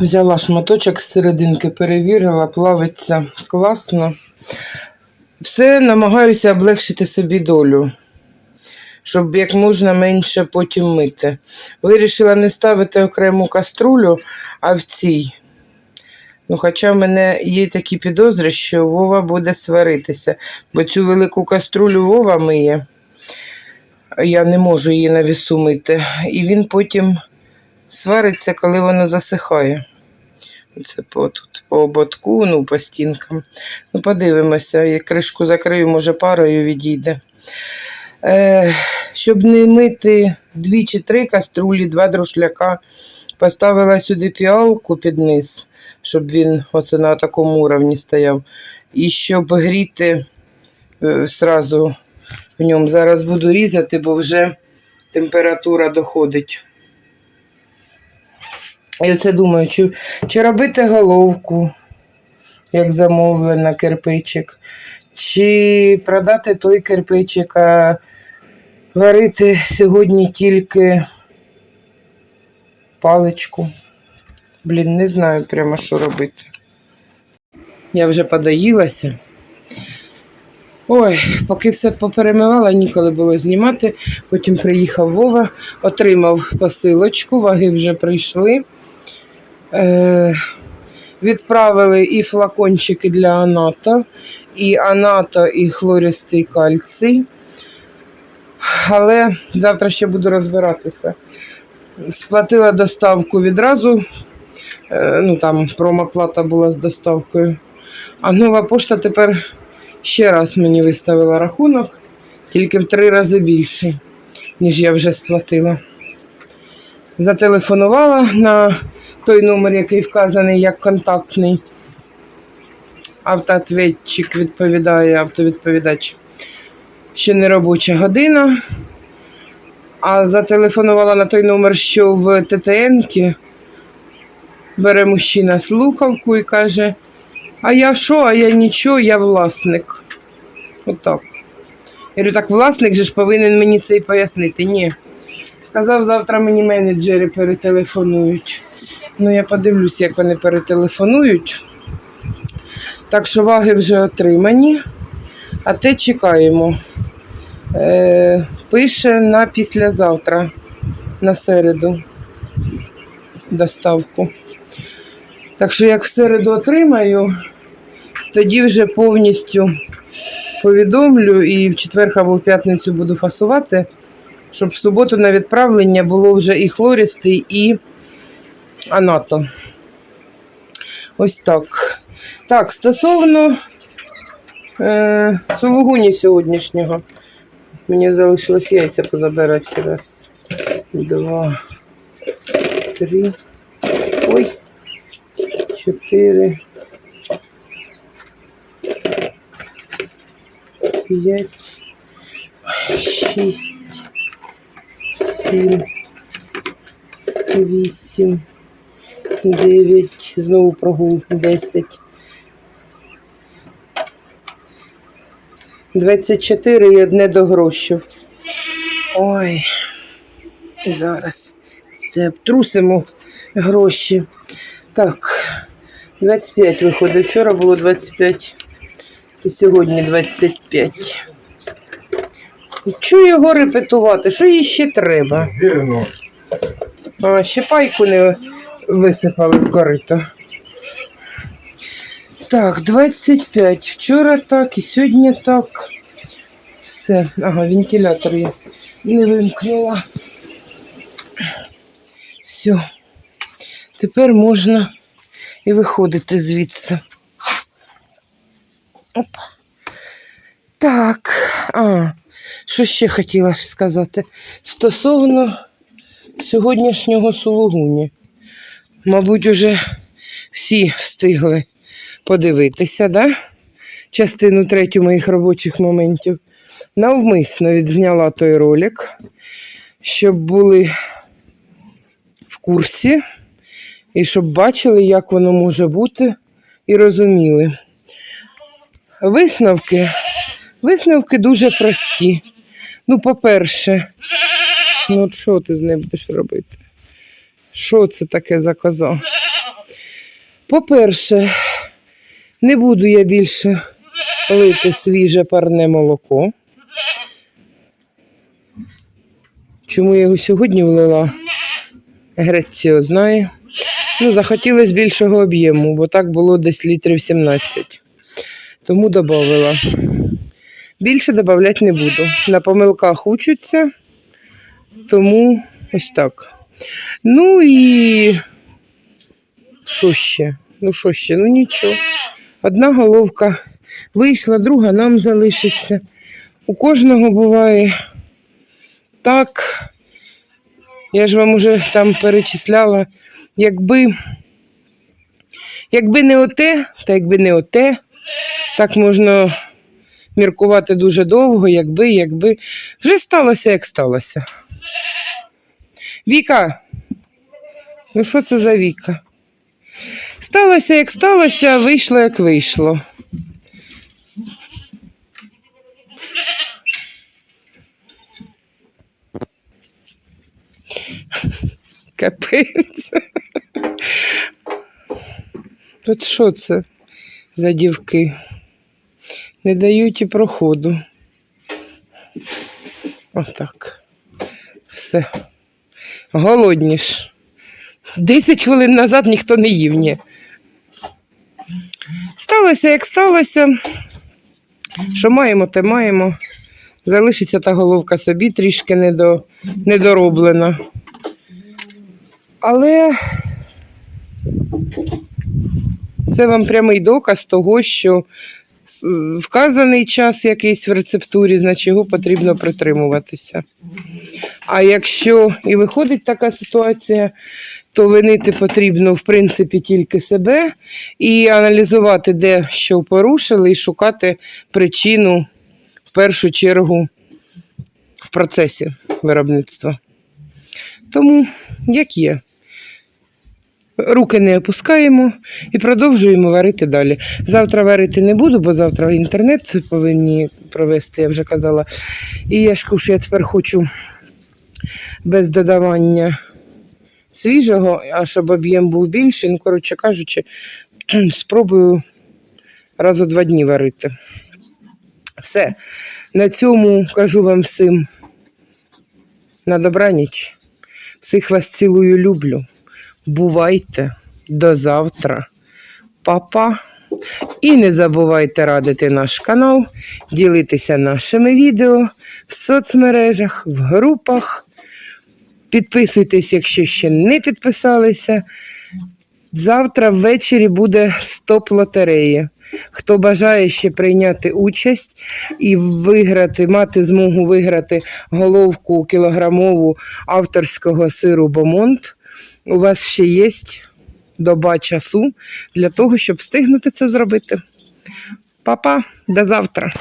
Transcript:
Взяла шматочок з серединки, перевірила, плавиться класно. Все намагаюся облегшити собі долю, щоб як можна менше потім мити. Вирішила не ставити окрему каструлю, а в цій. Ну, хоча в мене є такі підозри, що Вова буде сваритися, бо цю велику каструлю Вова миє. Я не можу її на вісу мити. І він потім свариться, коли воно засихає. Це по, тут, по ободку, ну, по стінкам. Ну, подивимося, як кришку закрию, може парою відійде. Е, щоб не мити дві чи три каструлі, два друшляка, поставила сюди піалку під низ, щоб він оце на такому уровні стояв. І щоб гріти е, сразу в ньому. Зараз буду різати, бо вже температура доходить. Я це думаю, чи, чи робити головку, як замовлено, кирпичик, чи продати той кирпичик, а варити сьогодні тільки паличку. Блін, не знаю прямо, що робити. Я вже подоїлася. Ой, поки все поперемивала, ніколи було знімати. Потім приїхав Вова, отримав посилочку, ваги вже прийшли. Е, відправили і флакончики для анато, і анато, і хлористий кальцій. Але завтра ще буду розбиратися. Сплатила доставку відразу. Е, ну там промоплата була з доставкою. А нова пошта тепер ще раз мені виставила рахунок, тільки в три рази більший, ніж я вже сплатила. Зателефонувала на той номер, який вказаний як контактний. Автоответчик відповідає, автовідповідач. Ще не робоча година. А зателефонувала на той номер, що в ТТН бере мужчина слухавку і каже: А я що, а я нічого, я власник. Отак. Я говорю, так власник же ж повинен мені це і пояснити. Ні. Сказав, завтра мені менеджери перетелефонують. Ну, я подивлюсь, як вони перетелефонують. Так що ваги вже отримані, а те чекаємо. Е, пише на післязавтра, на середу доставку. Так що, як в середу отримаю, тоді вже повністю повідомлю і в четвер або в п'ятницю буду фасувати, щоб в суботу на відправлення було вже і хлористий, і анато. Ось так. Так, стосовно е, сулугуні сьогоднішнього. Мені залишилось яйця позабирати. Раз, два, три. Ой. Чотири. П'ять. Шість. Сім. Вісім. Дев'ять. Знову прогул. Десять. 24 і одне до грошів. Ой, зараз це обтрусимо гроші. Так, 25 виходить. Вчора було 25, і сьогодні 25. Чого його репетувати? Що їй ще треба? Зерно. А, ще пайку не висипали в корито. Так, 25. Вчора так і сьогодні так. Все. Ага, вентилятор я не вимкнула. Все. Тепер можна і виходити звідси. Опа. Так. А, що ще хотіла сказати? Стосовно сьогоднішнього сулугуні. Мабуть, уже всі встигли подивитися, да? частину третю моїх робочих моментів. Навмисно відзняла той ролик, щоб були в курсі, І щоб бачили, як воно може бути, і розуміли. Висновки. Висновки дуже прості. Ну, по-перше, ну от що ти з нею будеш робити? Що це таке за коза? По-перше, не буду я більше лити свіже парне молоко. Чому я його сьогодні влила? Греція знає. Ну, захотілося більшого об'єму, бо так було десь літрів 17. Тому додавила. Більше додавати не буду. На помилках учаться, тому ось так. Ну і що ще? Ну що ще? Ну нічого. Одна головка вийшла, друга нам залишиться. У кожного буває так. Я ж вам уже там перечисляла, якби, якби не оте, та якби не оте, так можна міркувати дуже довго, якби, якби. Вже сталося, як сталося. Віка, ну що це за Віка? Сталося, як сталося, вийшло, як вийшло. Капець. От що це за дівки? Не дають і проходу. Отак. Все. Голодні ж. Десять хвилин назад ніхто не їв ні. Сталося, як сталося. Що маємо, те маємо. Залишиться та головка собі трішки недо, недороблена. Але це вам прямий доказ того, що вказаний час якийсь в рецептурі, значить його потрібно притримуватися. А якщо і виходить така ситуація, то винити потрібно, в принципі, тільки себе і аналізувати, де що порушили, і шукати причину в першу чергу в процесі виробництва. Тому, як є. Руки не опускаємо і продовжуємо варити далі. Завтра варити не буду, бо завтра інтернет повинні провести, я вже казала. І я ж кушу, я тепер хочу без додавання свіжого, а щоб об'єм був більший. Ну, коротше кажучи, спробую раз у два дні варити. Все. На цьому кажу вам всім на добраніч. Всіх вас цілую, люблю. Бувайте до завтра. Па-па. І не забувайте радити наш канал, ділитися нашими відео в соцмережах, в групах. Підписуйтесь, якщо ще не підписалися. Завтра ввечері буде стоп лотереї. Хто бажає ще прийняти участь і виграти, мати змогу виграти головку кілограмову авторського сиру Бомонт, у вас ще є доба часу для того, щоб встигнути це зробити. Па-па, до завтра.